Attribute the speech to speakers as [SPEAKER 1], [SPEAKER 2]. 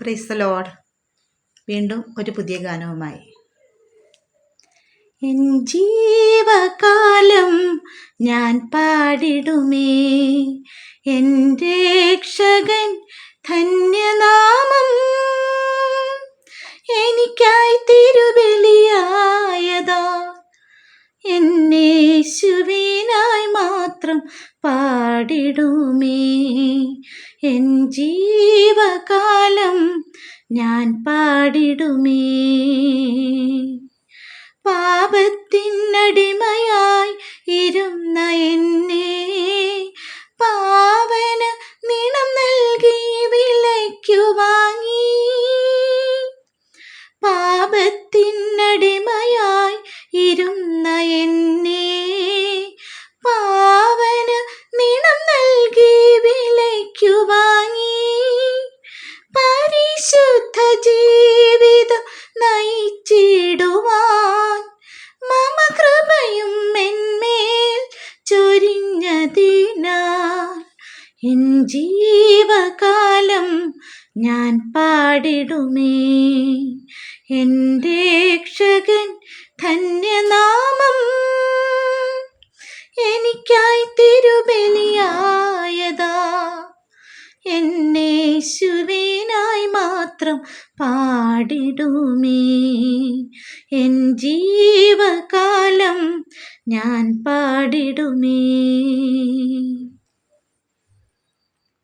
[SPEAKER 1] Price load വീണ്ടും ഒരു പുതിയ ഗാനവുമായി. എൻ ജീവകാലം ഞാൻ പാടിടുമേ. എൻ രക്ഷകൻ ധന്യനാമം എനിക്കായി തിരുബലിയായതാ. എന്നേശുവിനായി മാത്രം പാടിടുമേ. എൻ ജീവകാലം ഞാൻ പാടിടുമേ. പാപത്തിനടിമയായി ഇരുന്ന ജീവിതം നയിച്ചിടുവാൻ മമ കൃപയും എന്മേൽ ചൊരിഞ്ഞതിനാൽ എൻ ജീവകാലം ഞാൻ പാടിടുമേ. എന്റെ രക്ഷകൻ ധന്യനാമം എനിക്കായി തിരുബലിയായതാ എന്നേശുവിനായി മാത്രം പാടിടുമേ. എൻ ജീവകാലം ഞാൻ പാടിടുമേ.